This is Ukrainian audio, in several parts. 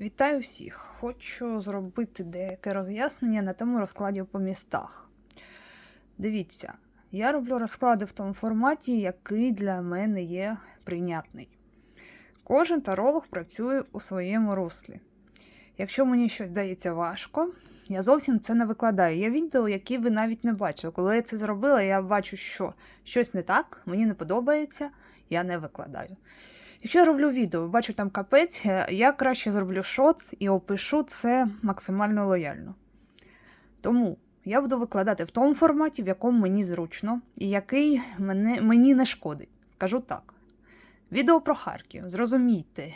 Вітаю всіх! Хочу зробити деяке роз'яснення на тему розкладів по містах. Дивіться, я роблю розклади в тому форматі, який для мене є прийнятний. Кожен таролог працює у своєму руслі. Якщо мені щось дається важко, я зовсім це не викладаю. Є відео, які ви навіть не бачили. Коли я це зробила, я бачу, що щось не так, мені не подобається, я не викладаю. Якщо я роблю відео, бачу там капець, е, я краще зроблю шоц і опишу це максимально лояльно. Тому я буду викладати в тому форматі, в якому мені зручно, і який мене, мені не шкодить. Скажу так. Відео про Харків, зрозумійте.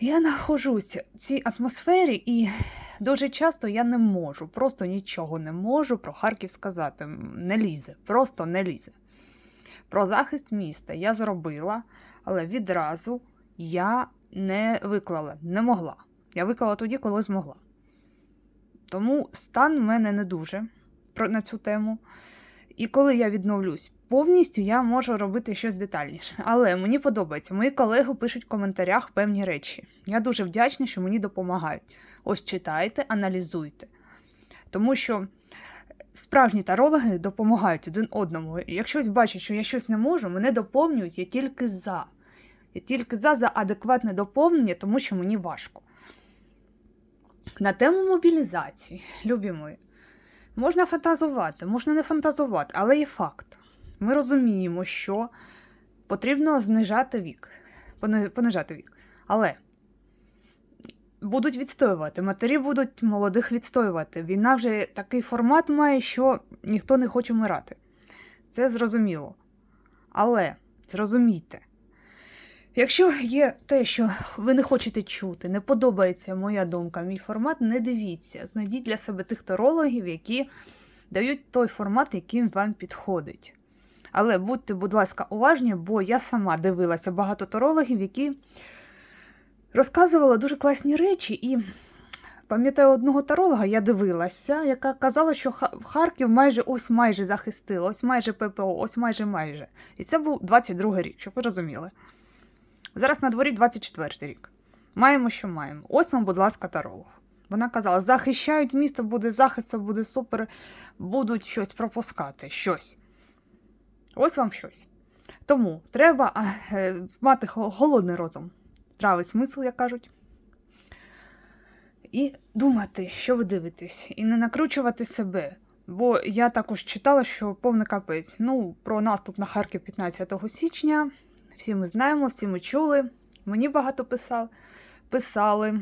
Я знаходжусь в цій атмосфері, і дуже часто я не можу, просто нічого не можу про Харків сказати. Не лізе, просто не лізе. Про захист міста я зробила, але відразу я не виклала, не могла. Я виклала тоді, коли змогла. Тому стан в мене не дуже на цю тему. І коли я відновлюсь повністю, я можу робити щось детальніше. Але мені подобається, мої колеги пишуть в коментарях певні речі. Я дуже вдячна, що мені допомагають. Ось читайте, аналізуйте. Тому що справжні тарологи допомагають один одному. І Якщо бачать, що я щось не можу, мене доповнюють, я тільки за. Я тільки за за адекватне доповнення, тому що мені важко. На тему мобілізації, любі мої, можна фантазувати, можна не фантазувати, але є факт. Ми розуміємо, що потрібно знижати вік, понижати вік. Але будуть відстоювати, матері будуть молодих відстоювати. Війна вже такий формат має, що ніхто не хоче вмирати. Це зрозуміло. Але зрозумійте, якщо є те, що ви не хочете чути, не подобається моя думка, мій формат, не дивіться. Знайдіть для себе тих тарологів, які дають той формат, який вам підходить. Але будьте, будь ласка, уважні, бо я сама дивилася багато тарологів, які розказували дуже класні речі. І пам'ятаю одного таролога, я дивилася, яка казала, що Ха- Харків майже ось майже захистило, ось майже ППО, ось майже майже. І це був 22 рік, щоб ви розуміли. Зараз на дворі 24 рік. Маємо, що маємо. Ось вам, будь ласка, таролог. Вона казала: захищають місто, буде захист, буде супер, будуть щось пропускати, щось. Ось вам щось. Тому треба е, мати хо- холодний розум, здравий смисл, як кажуть. І думати, що ви дивитесь, і не накручувати себе. Бо я також читала, що повний капець. Ну, про наступ на Харків 15 січня. Всі ми знаємо, всі ми чули. Мені багато писав, писали.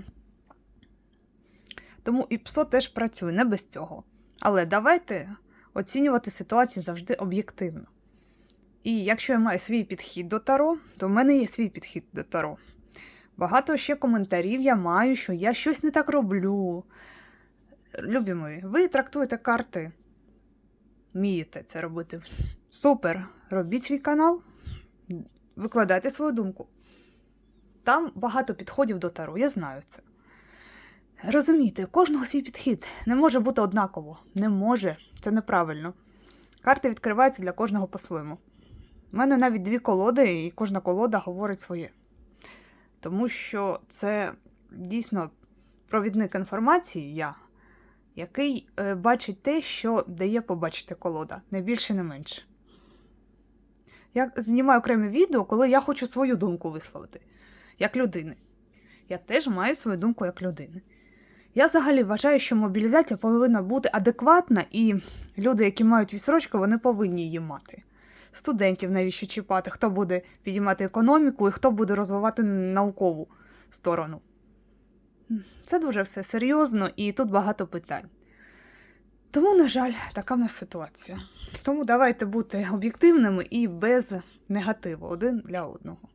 Тому і ПСО теж працює, не без цього. Але давайте оцінювати ситуацію завжди об'єктивно. І якщо я маю свій підхід до Таро, то в мене є свій підхід до Таро. Багато ще коментарів я маю, що я щось не так роблю. Любі мої, ви трактуєте карти, вмієте це робити. Супер! Робіть свій канал, викладайте свою думку. Там багато підходів до Таро, я знаю це. Розумійте, кожного свій підхід не може бути однаково. Не може, це неправильно. Карти відкриваються для кожного по-своєму. У мене навіть дві колоди, і кожна колода говорить своє. Тому що це дійсно провідник інформації, я, який е, бачить те, що дає побачити колода, не більше, не менше. Я знімаю окреме відео, коли я хочу свою думку висловити, як людини. Я теж маю свою думку як людини. Я взагалі вважаю, що мобілізація повинна бути адекватна, і люди, які мають відсрочку, вони повинні її мати. Студентів навіщо чіпати, хто буде підіймати економіку і хто буде розвивати наукову сторону. Це дуже все серйозно і тут багато питань. Тому, на жаль, така в нас ситуація. Тому давайте бути об'єктивними і без негативу один для одного.